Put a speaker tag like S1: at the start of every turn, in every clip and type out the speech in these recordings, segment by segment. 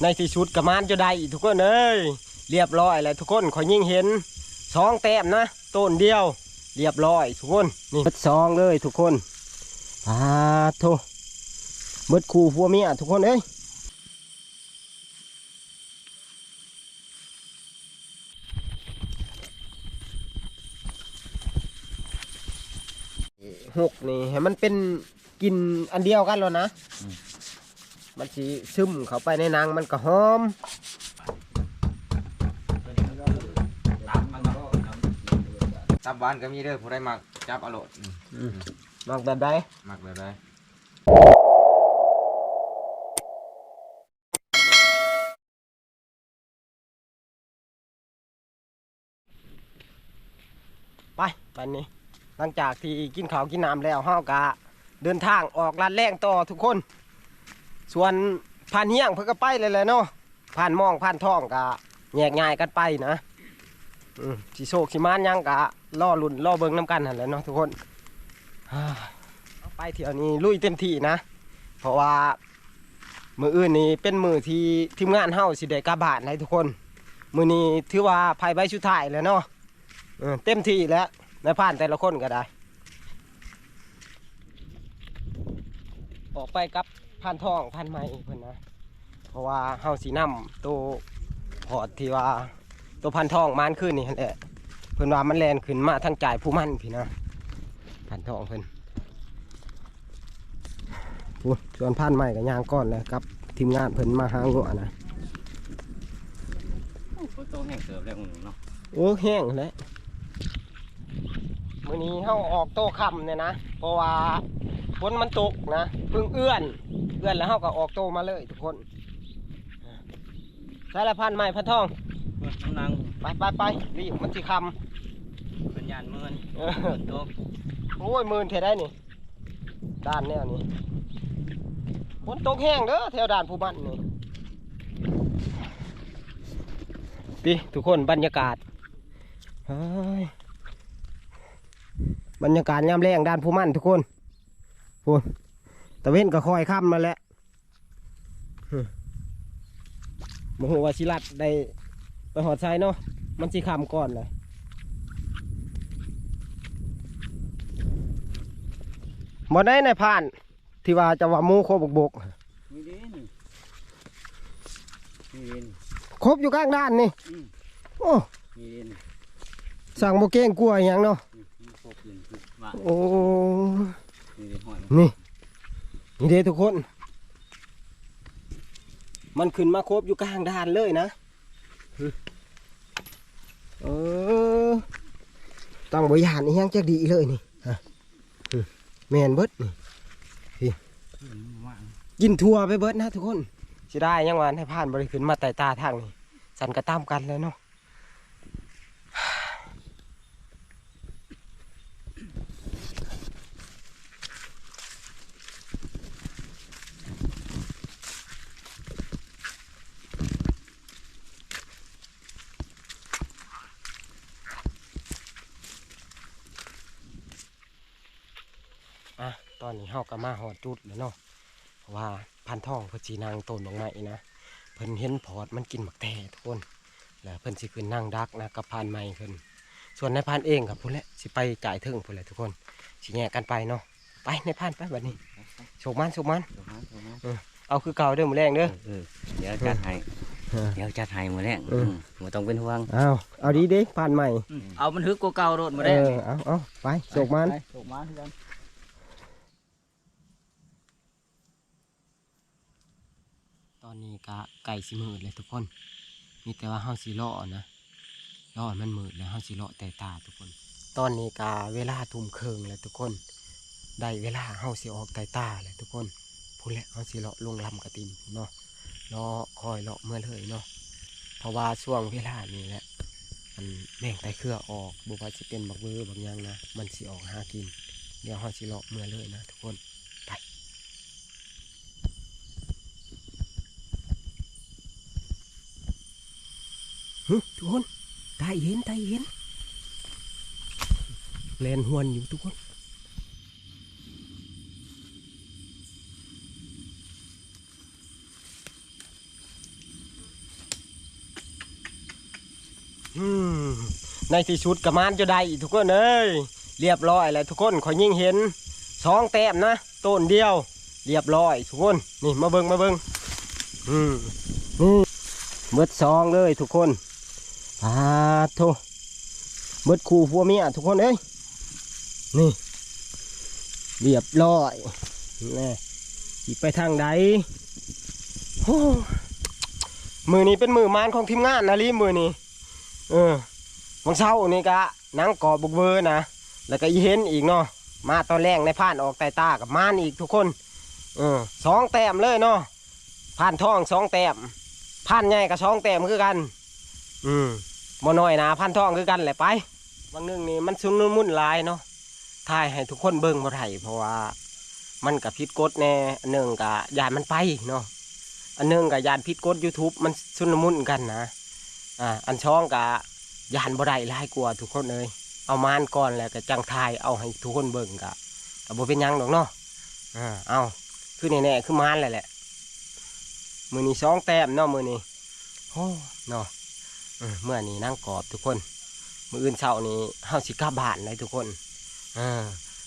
S1: ในที่สุดกระมานจะได้อีกทุกคนเอ้ยเรียบร้อยแล้วทุกคนขอยยิ่งเห็นสองแต้มนะต้นเดียว เรียบร้อยทุกคนนี่เบิดสองเลยทุกคนปาโทเบิดคู่พัวเมียทุกคนเอ้ยหกนี่ให้มันเป็นกินอันเดียวกันแล้วนะ มันสิซึมเข้าไปในหนังมันก็หอม
S2: ตับหวานก็มีเด้อผู้ใดมักจับอร่อย
S1: มากแบบใด
S2: มักแบบใด
S1: ไปปันนี้หลังจากที่กินข้าวกินน้ำแล้วเฮากะเดินทางออกลาดแรงต่อทุกคน ส่วนผ่านเฮียงเพิ่นก็ไปเลยแหละเนาะผ่านมองผ่านท้องกะแยกง่ายกันไปนะสิโศกสิมานยังกะล่อลุ่นล่อเบิงน้ำกันหันแหละเนาะทุกคนเอาไปเที่ยวนี้ลุยเต็มที่นะ เพราะว่ามืออื่นนี้เป็นมือที่ทีมงานเฮาสิได้กลับานให้ทุกคน มือนี้ถือว่าภัยใบสุดท้ายแล้วเนาะเออเต็มที่แล้วในผ่านแต่ละคนก็ได้ ออกไปกับ พันทองพันไม้เพิ่นนะเพราะว่าเฮาสีน้ำตัวพอดที่ว่าตัวพันทองมานขึ้นนี่หั่นแหละเพิ่นว่ามันแลนขึ้นมาทางจ่ายผู้มันพี่นะพันทองเพิ่นพูดส่วนพันไม้กับยางก้อนเลยกับทีมงานเพิ่นมาหางัวนะ
S3: ฝนตกแห้งเติบแล้วมึงเนาะ
S1: โอ้แห้งแล้วมื้อนี้เฮาออกโต้ค่ำเนี่ยนะเพราะว่า ฝนมันตกนะเพิ่งเอื้อน เอื้อนแล้วเฮาก็ออกโต้มาเลยทุกคนใช้ละพันไม้พันทอง
S3: น้ำนาง
S1: ไปไปไปรีบมันสิค
S3: เป็นยานเมินำ
S1: เออ
S3: ฝนตก
S1: โอ้ยหมื่นเท่าได้นี่ด้านแนวนี้ฝนตกแห้งเด้อแถวด่านผู้มันนี่พี่ทุกคนบรรยากาศเฮ้ยบรรยากาศยามแรงด้านผู้มันทุกคน พูนตะเว้นก็คอยค่ำมาแล้วฮึโมโหว่าชิลัดได้ไปหอดไซเนาะมันสิคำก่อนเลยบ่ได้ในผ่าน ที่ว่าจะว่าหมูโคบกบก
S3: มีดินมีดิน
S1: ครบอยู่ข้างด้านนี่
S3: อืม
S1: โอ้
S3: มีดิน
S1: สั่งโบเก้งกลัวอหย่างเนาะ
S3: นี่มีโคกดินว่า
S1: โอ้
S3: มีดิ นี่
S1: นี่เด้ทุกคน มันขึ้นมาครบอยู่กลางด้านเลยนะเออต้องบริหารอีหยังจะดีเลยนี่ฮะฮึแมนเบิดนี่กินทัวไปเบิดนะทุกคนสิได้ยังวันให้ผ่านบริขึ้นมาไต่ตาทางนี่สันกระตามกันเลยเนาะตอนนี้เฮาก็ มาหอดจุดแล้วเนาะเพราะว่าพันทองเพิ่นสินางต้นดอกไม้นะเพิ่นเห็นพอดมันกินหมักแท่ทุกคนแล้วเพิ่นสิขึ้นนั่งดักนะกับพานไม้เพิ่นส่วนนายพานเองกับพุ่นแหละสิไปจ่ายถึงพุ่นแหละทุกคนสิแยกกันไปเนาะไปนายพานไปบัดนี้โชคมันโชคมัน
S3: เดี๋ยวหาเดี๋ยวหา
S1: เอาคือเก่าเด้อมื้อแรงเด้อ
S3: เออเดี๋ยวจัดให้
S1: เออ
S3: เดี๋ยวจัดให้หมดแล้ว
S1: เออ
S3: บ่ต้องเป็นห่วง
S1: เอาเอาดีเด้พานใหม่
S3: เอามันฮึกกว่าเก่าโดดมา
S1: เอ
S3: ได้
S1: อเอาเอาไปโชคมัน
S3: ไปโชคมัน อน
S1: ตอนนี้ก็ไก่สิมืดเลยทุกคน มีแต่ว่าเฮาสิเลาะนะเลาะมันมืดแล้วเฮาสิเลาะแต่ตาทุกคน ตอนนี้ก็เวลาทุ่มเครึ่งแล้วทุกคน ได้เวลาเฮาสิออกไต่ตาแล้วทุกคนพูดแล้วเฮาสิเลาะลงลำกระติมเนาะเลาะคอยเลาะเมื่อเลยเนาะ เพราะว่าช่วงเวลานี้แหละมันแม่งไตเครือออกบุว่าสิเป็นบักเบือบางอย่างนะ มันสิออกหากิน เดี๋ยวเฮาสิเลาะเมื่อเลยนะทุกคน ทุกคนตายเห็นตายเห็นแลนหวนอยู่ทุกคนในที่สุดกระมานจะได้อีทุกคนเลยเรียบร้อยแล้วทุกคนขอยิ่งเห็นสองแต้มนะต้นเดียว เรียบร้อยทุกคนนี่มาเบิงมาเบิงอืมเมื่อสองเลยทุกคน ปาโทเบิดคู่พัวเมียทุกคนเอ้ยนี่ เรียบร้อยนี่ไปทางใดมือนี้เป็นมือมานของทีมงานนะลีมือนี้เออวันเช้านี่กะนังกอบุกเบอร์นะแล้วก็อีเห็นอีกเนาะมาตอนแรกในผ่านออกไตตากับมานอีกทุกคนเออสองแต้มเลยเนาะผ่านทองสองแต้มผ่านใหญ่กับสองแต้มคือกัน อืม บ่น้อยนะผ่านทองคือกันแหละไปบางนึงนี่มันซุนมุ่นลายเนาะถ่ายให้ทุกคนเบิ่งบ่ไทยเพราะว่ามันกับพิษกฎแน่อันหนึ่งกับยานมันไปเนาะอันหนึ่งกับยานพิษกฎ YouTube มันซุนมุ่นกันนะอ่าอันช่องกับยานบ่ได้ลายกว่าทุกคนเลยเอามานก่อนแล้วก็จังทายเอาให้ทุกคนเบิ่งกะกับบ่เป็นยังดอกเนาะอ่าเอาคือแน่ๆคือมานเลยแหละมือนี้สองแต้มเนาะมือนี้โอ้เนาะ เมื่อนี้นั่งกรอบทุกคน มืออื่นเช้านี้เฮาสิกาบานเลยทุกคนอ่า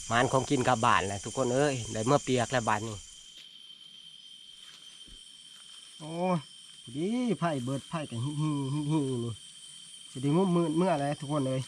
S1: มานของกินกลับบานเลยทุกคนเอ้ยได้เมื่อเปียกแล้วบานนี้โอ้ดีไผ่เบิดไผ่กันฮิฮิฮิฮินี่สิได้งุ่มมืดเมื่อไรทุกคนเลย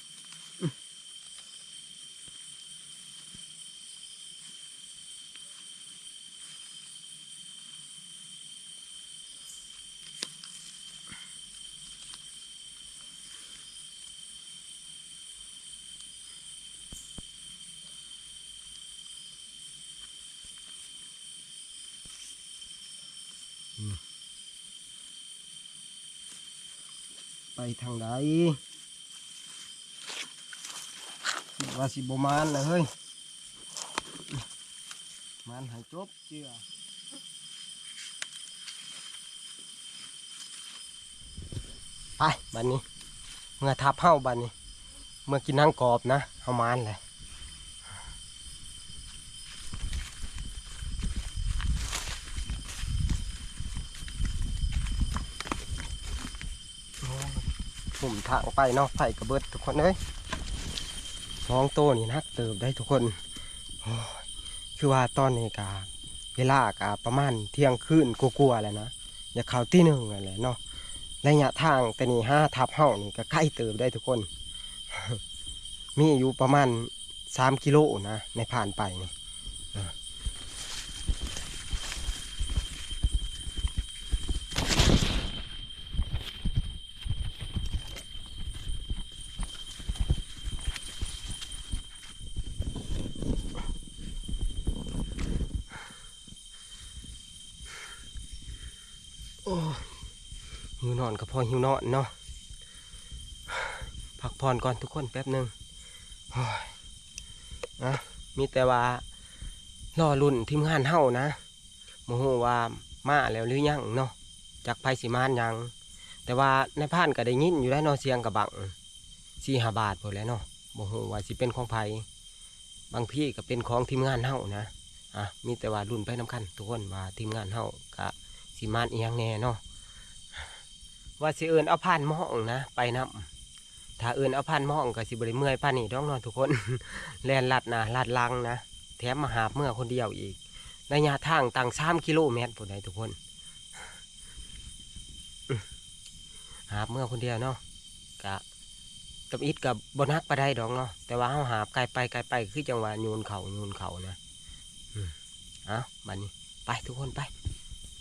S1: ไปทางใดว่าสิบมานเลยเฮ้ยมันหายจบเจือไปบันนี้ เมื่อทับเห่าบันนี้ เมื่อกินนั่งกรอบนะเฮามานเลย ผมทางไปเนาะไผ่กระเบิดทุกคนเลยน้องโตนี่นักเติบได้ทุกคนคือว่าตอนนี้กาเวลากาประมาณเที่ยงคืนกลัวๆแล้วนะอย่าเข้าที่หนึ่งอะไรเนาะระยะทางแต่นี่ห้าทับเฮ้านี่ก็ใกล้เติบได้ทุกคน มีอยู่ประมาณสามกิโลนะในผ่านไปนี่เออโอ้ยหิวนอน ก็พอหิวนอนเนาะพักผ่อนก่อนทุกคนแป๊บหนึ่งโอ้ยนะมีแต่ว่ารอรุ่นทีมงานเฮานะโมโหว่ามาแล้วหรือยังเนาะจากไพสิมานยัง แต่ว่าในพานก็ได้ยินอยู่ได้นอเสียงกับบังสี่หาบาทพอแล้วเนาะโมโหว่าสิเป็นของไผบางพี่ก็เป็นของทีมงานเฮานะอะมีแต่ว่ารุ่นไปน้ำคันทุกคนว่าทีมงานเฮากะสิมานเอียงแน่เนาะ ว่าสิเอินเอาผ่านหมองนะ ไปนํถ้าเอินเอาผ่านหมองก็สิบริเมื่อยป้านนี่ต้องนอนทุกคนแลนลัดนะลัดลังนะแถมมาหาบเมื่อคนเดียวอีกระยะทางต่างสามกิโลเมตรผู้ใดทุกคน หาบเมื่อคนเดียวเนาะกะตับอิดกับบนักไปได้ดอกเนาะแต่ว่าเขาหาบไกลไปไกลไปคือจังหวะโยนเขาโยนเขานะอืมเอาบัดนี้ ไปทุกคนไป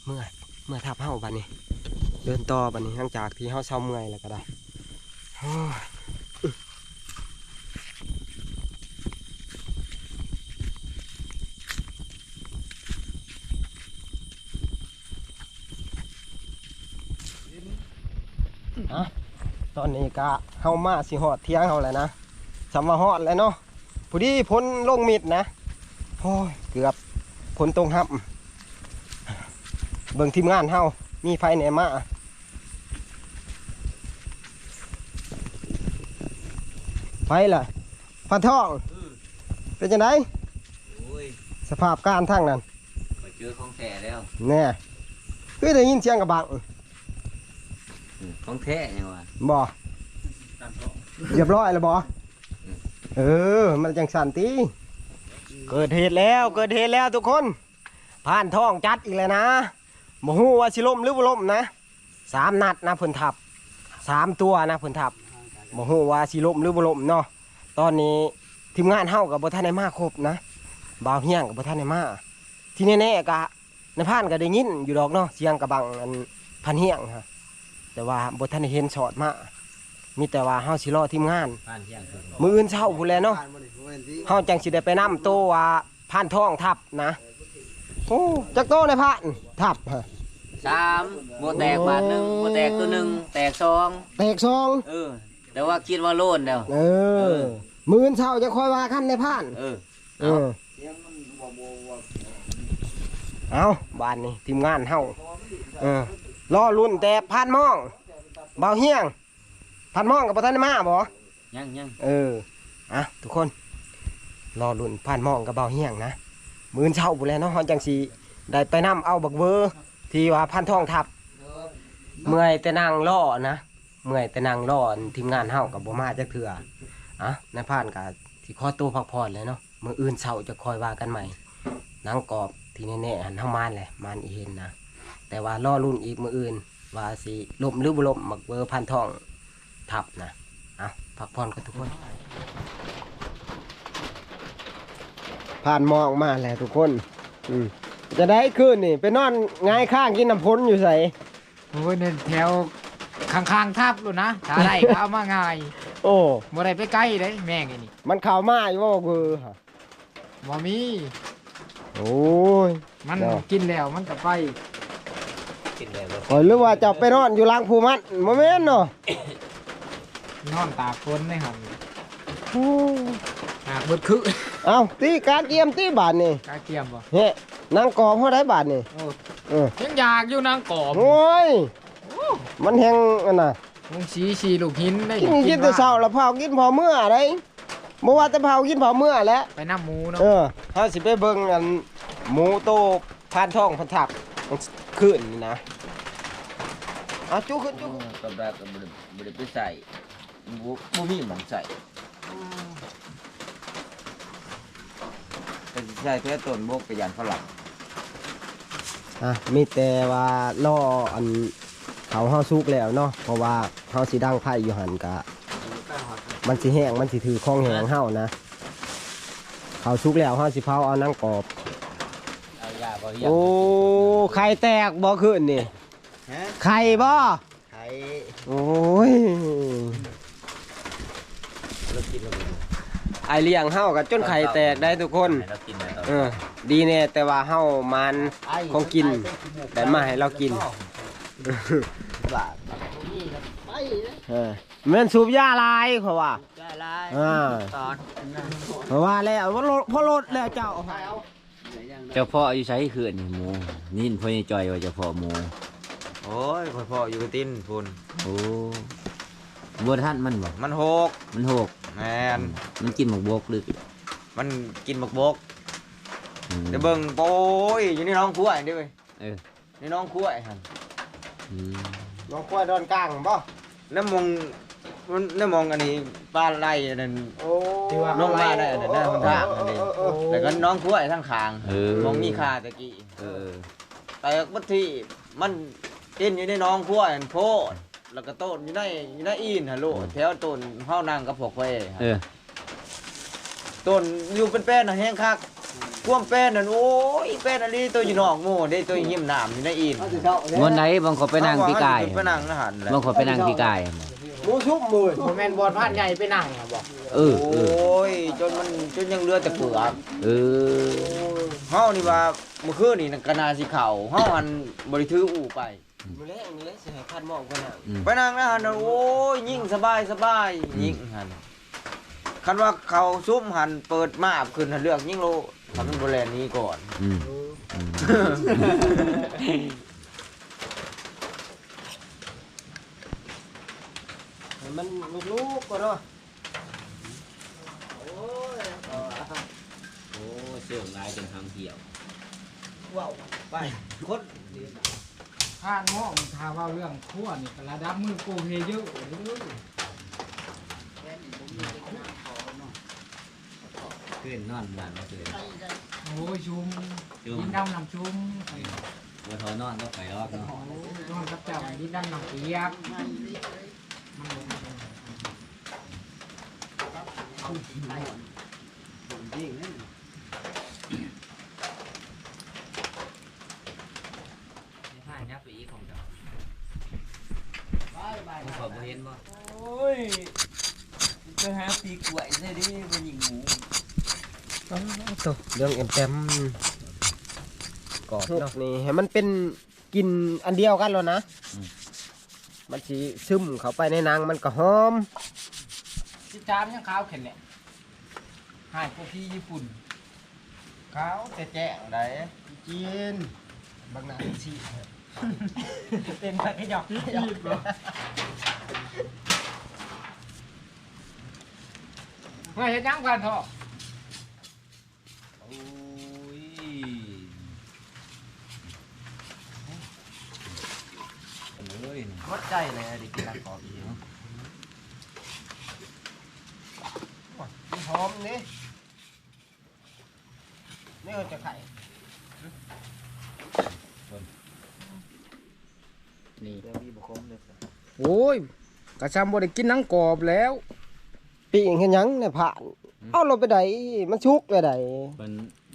S1: เมื่อเมื่อทับเฮาบัดนี้ เดินต่อบัดนี้หลังจากที่เฮาเช้าเมื่อยแล้วก็ได้โอ้ยอะตอนนี้ก็เฮามาสิฮอดเที่ยงเฮาแล้วนะสำว่าฮอดแล้วเนาะพอดีพ้นลงมิดนะโอ้ยเกือบพ้นตรงหับ เบิ่งทีมงานเฮามีไฟแหนมา ไฟล่ะพันทองเป็นจังได
S3: โอ้ย
S1: สภาพการทั้งนั้น
S3: มาเจอของแท้แล้ว
S1: แน่คือได้ยินเสียงกระบัง
S3: ของแท้ยังวะ
S1: บ่เรียบร้อยแล้วบอเออ มันจังสันตีเกิดเหตุแล้วเกิดเหตุแล้วทุกคน ผ่านท้องจัดอีกแล้วนะบ่ฮู้ว่าสิล่มหรือบ่ล่มนะสามนัดนะเพิ่นทับสามตัวนะเพิ่นทับ บ่ฮู้ว่าสิล่มหรือบ่ล่มเนาะตอนนี้ทีมงานเฮากับบ่ทันได้มาครบนะบ่าวเฮียงกับบ่ทันได้มาที่แน่ๆกะในพานก็ได้ยินอยู่ดอกเนาะเสียงกระบังอันพันเฮียงฮะแต่ว่าบ่ทันได้เห็นช็อตมามีแต่ว่าเฮาสิรอทีมงาน
S3: ผ่านเที่ยงคืน
S1: มื้ออื่นเช้าพุ่นแหล้วเนาะเฮาจังสิได้ไปนํโตว่าพานทองทับนะโอ้จักโตในพานทับฮะ
S3: สามโบแตกบาทหนึ่งโบแตกตัวหนึ่งแตกสอง
S1: แตกซอง
S3: เออ แต่ว่าคิดว่าโล่นแล้ว
S1: เออ มื้ออื่นเช้าจะคอยว่าคันในพาน
S3: เออ
S1: เออ เอาบ้านนี้ทีมงานเฮาเออรอรุ่นแต่พานมองเบาเฮียงพานมองกับบ่ทันได้มาบ่
S3: ยังยัง
S1: เอออะทุกคน รอรุ่นพานมองกับเบาเฮียงนะมื้ออนเช้าพุ่นแหล้วเนาะเฮาจังสิได้ไปนํเอาบักเบอร์ที่ว่าพันทองทับ เมื่อยแต่นางรอนะ เมื่อยแต่นางรอทีมงานเฮากับบ่มาจักเถื่ออะในพานก็สิขอตัวพักผ่อนเลยเนาะมื้ออื่นเช้าจะคอยว่ากันใหม่นางกอบที่แน่ๆหันเฮามานแหละมานอีเห็นนะแต่ว่ารอรุ่นอีกมื้ออื่น ว่าสิล่มหรือบ่ล่มมักเบอร์พันทองทับนะอะพักผ่อนกันทุกคนผ่านมองมาแล้วทุกคน อืมจะได้คืนนี่ไปนอนง่ายข้างกินน้ำพ้นอยู่ใส่
S4: โอ้ยเนี่ยแถว ข้างๆทับเลยนะถ้าได้ก็เอามาง่าย
S1: โอ้
S4: บ่ได้ไปใกล้เลยแม่งไอ้นี่
S1: มันข่าวมาอยู่ว่าคือ
S4: บ่มี
S1: โอ้ย
S4: มัน
S1: เดี๋ยว
S4: กินแล้วมันก็ไป
S3: กินแล้ว
S1: ข่อยหรือว่าจะไปนอนอยู่หล้างภูมันโมเมนเนาะ
S4: นอนตากฝนในห้องหากเบิดคือ
S1: เอาตีการเกียมตีบาทนี่
S4: กาเกียมบ่
S1: เฮ้นางกอบเขาได้บาทนี่
S4: โอ้
S1: เออ
S4: ยังอยากอยู่นางกอบ
S1: โอ้ย มันแหงอันน่ะ
S4: มึงสีสีลูกหินได้
S1: กินกินแต่เช้าแล้วเผากินพอเมื่ออะไรเมื่อว่าแต่เผากินพอเมื่อแล้ว
S4: ไปน้ำหมูเนาะ
S1: เออเฮาสิไปเบิ่งอันหมูโตพานทองพันทับมันขึ้นนี่นะเอาจุขึ้นจุขึ้น
S3: กับแรกก็บ่ได้บ่ได้ไปใส่บ่บ่มีหมองใส่ก็สิใส่แต่ต้นบกไปยานฝรั่ง
S1: อะมีแต่ว่าล่ออัน เขาเฮาสุกแล้วเนาะเพราะว่าเฮาสิดังไผ่อยู่หันกะ มันสิแห้งมันสิถือของแห้งเฮานะ เขาสุกแล้วเฮาสิเผาเอานังกรอบ
S3: เอายาบ่ยา
S1: โอ้ไข่แตกบ่ขึ้นนี่
S2: ฮะ
S1: ไข่บ่
S2: ไข่
S1: โอ้ย
S3: เรากินแล้ว
S1: ไอเลี้ยงเฮากับจนไข่แตกได้ทุกคน
S3: เรากินแล้ว
S1: เออ ดีแน่แต่ว่าเฮามันของกิน แต่มาให้เรากิน
S2: บาท
S1: เออแม่นสูบยาลายเขาว่า
S3: ได้ลาย
S1: อ่า
S3: ตอน
S1: เพราะว่าแล้วว่าลดพอลดแล้วเจ้า
S3: เจ้าพ่ออยู่ใช้คืออันนี้หมูนี่พ่อใหญ่จอยว่าเจ้าพ่อหมู
S2: โอ้ยพ่อพ่ออยู่กับตินพุ่น
S3: โอ้บัวท่านมันบ่
S2: มันหก
S3: มันหก
S2: แมน
S3: มันกินหมกบกหรือ
S2: มันกินบักบก
S3: อืม
S2: เดี๋ยวเบิ่งโอ้ยอยู่ในน้องครัวเด้เว้ย
S3: เออ
S2: ในน้องครัวหั่น
S3: อืม
S1: น้องกล้วยดอนกลางบ่
S2: น้ำมองมันน้ำมองอันนี้ป้าไล่อันนั้น
S1: โอ้
S2: ลงมาได้อันนั้นได้คนทางอันนี้
S1: เออ
S2: แต่ก็น้องครัวทั้งคาง
S3: เออ
S2: มองมีคาตะกี้
S3: เออ
S2: แต่บัดที่มันกินอยู่ในน้องครัวอันโพดแล้วก็ต้นอยู่ในอยู่ในอีนฮัลโหลแถวต้นเฮานั่งกับพวกเว้ย
S3: เออ
S2: ต้นอยู่เป็นแป้นน่ะแห้งคัก พ่วมแป้นนั่นโอ้ยแป้นอันนี้ตัวอยู่นอกหมู่ได้ตัวหิมน้ำอยู่ในอีน
S3: วันไหนบางคนไปนั่งพี่กาย
S2: ไปนั่งอาหารแหละ
S3: บางคนไปนั่งพี่กาย
S1: หมูชุบมือ
S4: บ่แม่นบอลพาดใหญ่ไปนั่งอะบอก
S3: เออ
S2: โอ
S3: เออ้
S2: ยจนมันจนยังเหลือแต่เปลือก
S3: เออ
S2: เฮานี่ว่าเมื่อคืนนี่น่ะกะนาสิเข่าเฮาหันบริถืออู่ไป
S1: มือแรกมือแรกสิให้พันมองกันน่ะ
S3: อืม
S2: ไปนั่งนะหันน่ะโอ้ยยิ่งสบายสบายยิ่งหันคันว่าเขาซุ่มหันเปิดมาบขึ้นหันเลือกยิ่งโล ทำมันบริเวณนี้ก่อน
S3: อืมอืม
S1: ให้มันลูกๆก่อนเนาะ
S3: โอ้เสื่อมลายจนทำเหี่ยว
S1: ว้าวไปคน
S4: พาดหม้อมันถามว่าเรื่องขั้วนี่ก็ระดับมือโกเพเยอะเลย
S3: คืนนอนบ้านเมื่อคืน
S4: โอ้ยชุม
S3: จุ่ม
S4: ดินดำน้ำชุม
S3: บ่ทอนอนก็ไปรอบเนาะ
S4: โอ้ยนอนกับเจ้าดินดำน้ำเปียกมันบ่ได้
S3: ถ่ายยับไปอีกของเจ้าผมขอบ่เห็นบ่
S2: โอ้ยไปหาปีกล้วยใช่ดิไปยิงหมู
S1: ตัวเรื่องเอ็มแปมกรอบเนาะนี่ให้มันเป็นกลินอันเดียวกันแล้วนะ มันสิซึมเข้าไปในนังมันก็หอม
S4: สิจามยังขาวเข็นแหละหายพวกพี่ญี่ปุ่น
S2: ขาวแต่แจ้งได้
S1: กินบางนาชี
S4: เป็นตะกหยอกหยอกเมื่อเห็นยังกันเถอะ
S3: โอ้ย เอ้ย
S2: วัดใจเลยดิกินนักกอบอีก
S1: หอมนี่นี่เอาจะไข่
S4: นี่
S2: เดี๋ยวมีบุคคลเลย
S4: โอ้ยกระชำบ่ได้กินหนังกรอบแล้ว
S1: ปีงเห็นหยังเนี่ยผ่าน เอาเราไปไดมันชุกไปได
S3: เพิ่น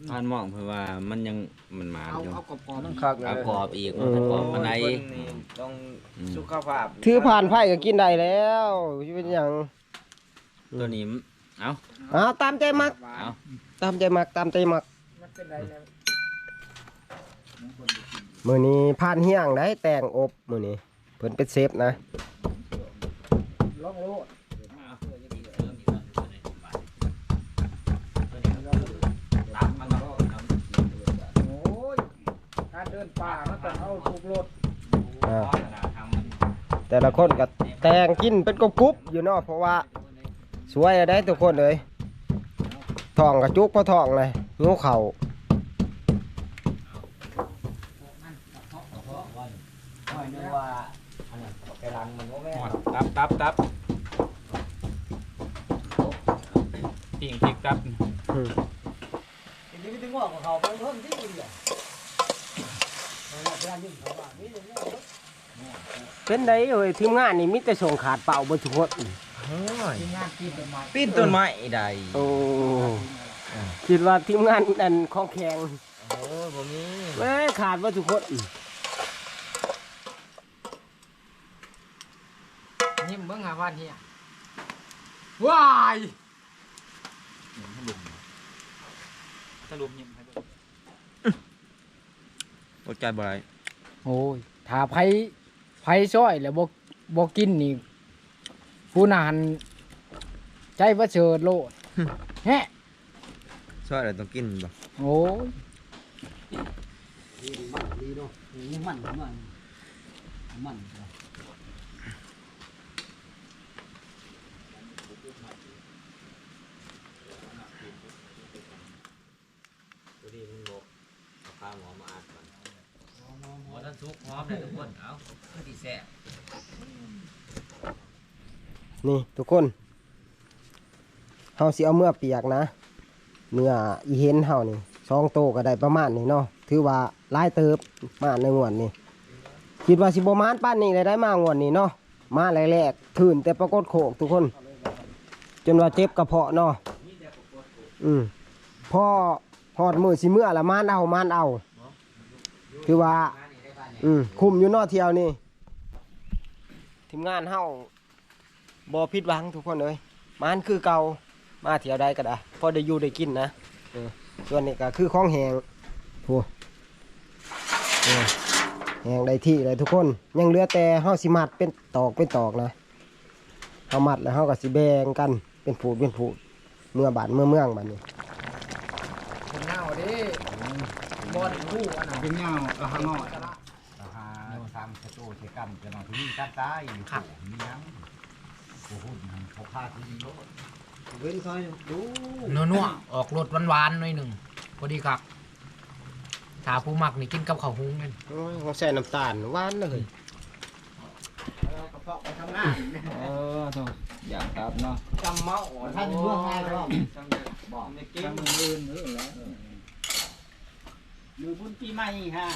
S3: ผ่านหมองเพิ่นว่ามันยังมันหมา
S4: เอา
S3: อยู่
S4: เอากรอบๆมัน
S2: คักเล
S3: เอา
S2: ย
S3: กรอบอีกมันก็กรอบปานใด
S2: คนนี่ต้อง
S3: อืม
S2: สุขภาพ
S1: ถือผ่านไผ่ก็กินได้แล้วสิเป็นหยัง
S3: ตัวนี้มันเอา
S1: อ้าวตามใจมัก
S3: เอา
S1: ตามใจมักตามใจมัก
S4: มันเป็นไรแล้ว
S1: มื้อนี้ผ่านเฮียงได้แต่งอบมื้อนี้เพิ่นเป็นเซฟนะ
S4: ลองโลดโอ้ย การเดินป่ามันต้องเอาถูกรถ
S1: อ่าแต่ละคนก็แต่งกินเป็นกรุบๆอยู่เนาะเพราะว่าสวยอะได้ทุกคนเลยท้องกระจุกพอท้องเลยหิวข้าว
S2: หน่อยนึงว่าไปรังมันก็แม่
S5: ตับตับตับปิ่งพริกตับ
S1: อืม
S2: ทีนี้ไม่ถึงว่าเขาเพิ่มที่ดีอะ
S1: เป็นไดเอ้ยทีมงานนี่มีแต่ส่งขาดเปล่าบ่ทุกคน
S4: ทีมงานกินต้นไม้
S2: ปีนต้นไม้ใด
S1: โอ้คิดว่าทีมงานนั่นของแข็ง
S2: โอ้ผมมี
S1: แม่ขาดบ่ทุกคน
S4: ยิ้มเบิ่งหาวันเฮียว้าย
S5: สรุปยิ้มให้ดู
S2: อดใจบ่ได้
S4: โอ้ยถ้าไผไผซ้อยแล้วบ่บ่กินนี่ผู้นานใจว่าเชิดโลดแฮะ
S2: ช่วยอะไรต้องกินบ่
S4: โอ้ย
S3: ตัวนี้มันบ่เอาข้าวหมอมาอัดก่อนหมอท่านสุกหอมเลยทุกคนเอาคือสิ แซ่บ
S1: นี่ทุกคนเฮาสิเอาเมื่อเปียกนะเนื้ออีเห็นเฮานี่สองโตก็ได้ประมาณนี้เนาะถือว่าลายเติบมาในงวดนี้คิดว่าสิบมานป้านนี้เลยได้มางวดนี้เนาะมาแรกๆถืนแต่ปรากฏโขกทุกคน จนว่าเจ็บกระเพาะเนาะอืมพอหอดมือสิเมื่อละมานเอามานเอา คือว่า อืมคุมอยู่นอกเที่ยวนี่ ทีมงานเฮาบ่ผิดหวังทุกคนเลยมันคือเก่ามาเที่ยวใดก็ได้พอได้อยู่ได้กินนะเออส่วนนี้ก็คือของแหงโอ้เออแหงได้ที่เลยทุกคน ยังเหลือแต่เฮาสิมัดเป็นตอกเป็นตอกนะเฮามัดแล้วเฮาก็สิแบ่งกันเป็นผูดเป็นผูดเมื่อบานเมื่อเมืองบัดนี้
S4: เป็นเงาเดิบอลคู่อันน่ะ
S5: เป็นเงาเอาข้างนอก
S6: ราคา ทางสตูสิกรรมจะมาที่นี่ตัดตายอยู่ครับ มีน้ำผู้หุ่นเขาฆ่าที่นี่โลด
S2: เว้นซอยดู
S4: นัวๆออกรสหวานๆหน่อยหนึ่งพอดีครับถ้าผู้มักนี่กินกับข้าวหุงนั่น
S1: โอ้ยเขาใส่น้ำตาลหวานเลย
S2: ก
S6: เพาะไปทำงาน
S5: เออโธ่อยากตับเนาะ
S6: จำเมาท่านเมืองไงก็
S5: บอกในเกมมืออื่นเออแล้ว
S6: มือบุญปีใหม่ฮะ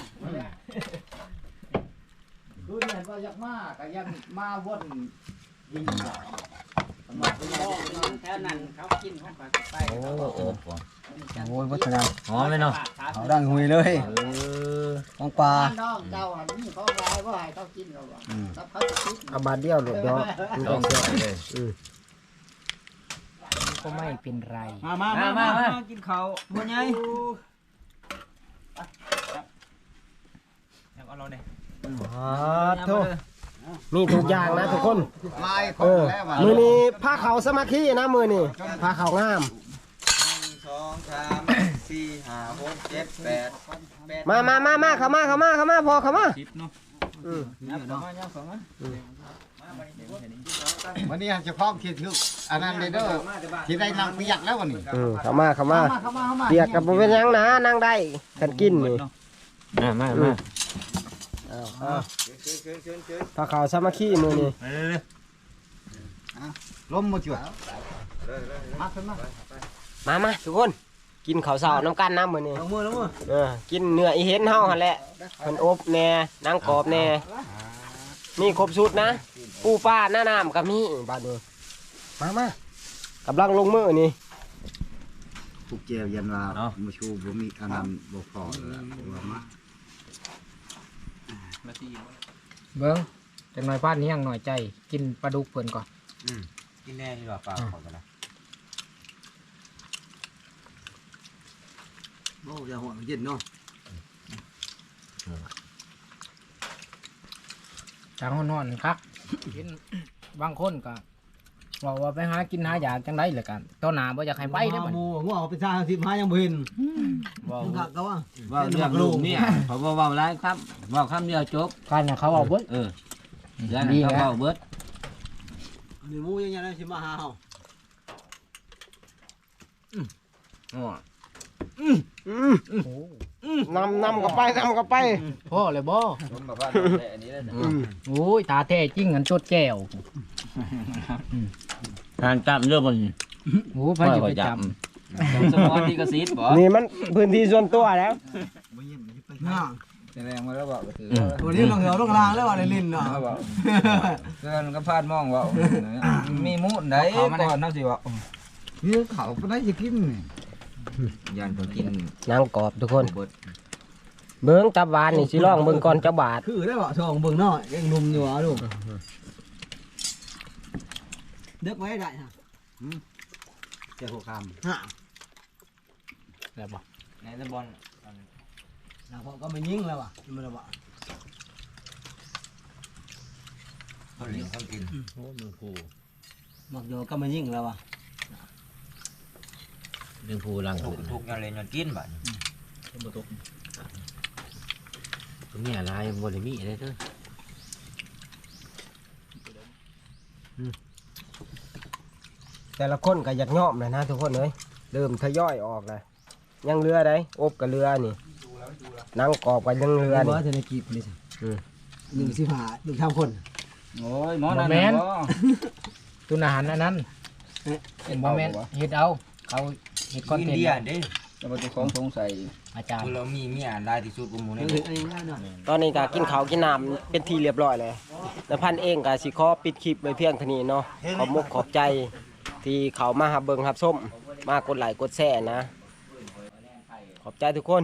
S6: ดูเนี่ยว่าอยากมาก็ยังมาวนยิงเขาแถวนั้นเขากินเขาไปไป
S3: โอ้โห
S1: โอ้ยวัฒนา
S3: หอมเลยเนาะ
S1: เขาดังหุยเลยของปลา
S6: น้องเจ้าอันนี้เขาไว้ว่าให้เขากินเราบ่ถ้าเขา
S1: เอาบาทเดียวหลุดยอมัน
S3: ต้
S1: ต้
S3: อ
S1: งง
S3: ใส่
S1: เสีย
S3: เลย
S4: ก็ไม่เป็นไร
S5: มามามามากินเขาวบ่ใหญ่อยากเอาเราเนี่ย
S1: โทษมีทุกอย่างนะทุกคน
S6: ลายข
S1: เอ
S6: อง
S1: อ
S6: แล้วว่า
S1: มือนี้ผ้าเขาวสมาธินะมือนี้ผ้าเขาวงาม
S2: หนึ่งสองสามสี่ห้าหกเจ็ดแปดแปด
S1: มามามามาเข้ามาเข้ามาเข้ามาพอเข้ามา
S5: ทิปเนาะ
S1: อืม
S5: เนาะมาย่างสองอะ
S6: วันนี้จะพร้อมที่ถึกอันนั้นเลยเด้อที่ได้นางเปียกแล้ววันนี้
S1: อืมเข้ามาเข้ามา
S6: เข้ามาเข้ามา
S1: เปียกกับบ่เป็นหยังนะนั่งได้กันกินนี่
S3: มามามา
S1: เอาเอา
S2: เชิญเชิญเชิญเชิญ
S1: ผ้าเขาวสามัคคีมือนี้
S6: ล้มมาจ้ะมาขึ้นมา
S1: มามาทุกคนกินข้าวเสาน้ำกันน้ำมือนี้
S2: ลงมือลงมือ
S1: เออกินเนื้ออีเห็นเฮาหั่นแหละเพิ่นอบแหน่นางกรอบแหน่มีครบชุดนะ ปูปลาหน้าน้ำก็มีบาดนี้มามากำลังลงมือนี่
S6: ผูกเจียวยันว่ามาชูบ่มีอันนั้นบ่พอแล้วว่า มา
S5: นาที
S4: เบิ้งจังหน่อยป้านนี้ยังหน่อยใจ กินปลาดุกเพิ่นก่อน
S2: กินแน่ดีกว่าเปล่าขอกันนะ
S6: โอ้ยหัวเย็นเนาะ
S4: จางฮ้อนๆครับกินบางคนก็ บอกว่าไปหากินหาอยากจังได๋เลยกันต้นหนาบ่อยากให้ไปเด้อบัด
S7: หมูหัวเอาไปสร้างสิบห้ายังบ่เห็น
S3: ว่า
S7: มึงกะก็ว่า
S3: ว่าเรื่องลูกเนี่ยเขาบอกว่าไรครับว่าคำเดียวจบ
S4: กันน่ะเขาเอาเบิด
S3: เออเดี๋ยวนั้นเขาบอกเบิด
S7: มีหมูยังไงนะสิมาหาเฮา
S3: อ๋อ
S1: อืม
S4: โอ้
S1: นำนำกับไปนำกับไป
S4: พ่อเลยบ่
S2: ผมแบบว่าอันนี้เลยนะ
S1: อืม
S4: โอ้ยตาแท้จริงอันชดแก้ว
S3: ทานจำเรื่องมัน
S4: โอ้ไผสิไปจำ
S3: สมอนดีกระซิบบ่
S1: นี่มันพื้นที่ส่วนตัวแล้ว
S7: น่ะ
S5: แสดงมาแล้วบอกก็ถือ
S7: วันนี้ลงเหวลงรางแล้วว่าได้ลิ้นเนาะ
S5: เขาบอกเกินก็พลาดมองว่ามีมูดไหนก่อนน่าสิว่า
S6: นี่เขาบ่ได้จะกินนี่
S2: ยันเขากิน
S1: นางกรอบทุกคน
S2: เบิด
S1: เบิ้งตับหวานนี่สิลองเบิ้งก่อนจะบาท
S7: คือได้บ่ช่องเบิ่งเนาะยังหนุ่มอยู่อะลูกเด็กไว้ได้ฮะ
S6: เจ้าหัวคำ
S7: ฮะ
S4: แล้วบ่
S2: ไหนตะบอล
S7: แล้วพอก็ไม่ยิงแล้วว่ะมันแล้วว่ะ
S2: เขาเลี้ยงเขากิน
S3: โอ้มึงผู
S7: มักโยก็ไม่ยิงแล้วว่ะ
S3: มึงผูลัง
S2: ทุกทุกอย่างเลยยันกินบ่
S3: มีอะไรบริมีอะไรเด้อ
S1: แต่ละคนก็อยากย่อมเลยนะทุกคนเอ้ยเริ่มทยอยออกเลยยังเรือได้อบกับเรือนี่นางกรอบกับยังเรือนี่
S7: ว่าจะได้กีบนี่สิ
S1: อืม
S7: หนึ่งสิบห้าหนึ่งทำคน
S5: โอ้ยหมอนั่น
S4: ตุนอาหารอันนั้นบ่แม่นเฮ็ดเอาเขาเฮ็ดคอน
S2: อิน
S4: เทน
S2: เดีย
S4: ต์
S2: เด้
S5: จะมาตัวของสงสัย
S4: อาจารย์
S2: คือเรามีมีอ่านลายที่สุดกูหมู
S7: เดี๋
S2: เนี่ย
S7: วยเห็นอันนี้ง่ายหน่อย
S1: ตอนนี้ก็กินข้าวกินน้ำเป็นทีเรียบร้อยเลยแล้วพันเองก็สิขอปิดคลิปไว้เพียงเท่านี้เนาะขอบมุกขอบใจ ที่เขามาหับเบิงหับส้มมากดไลค์กดแชร์นะ ขอบใจทุกคน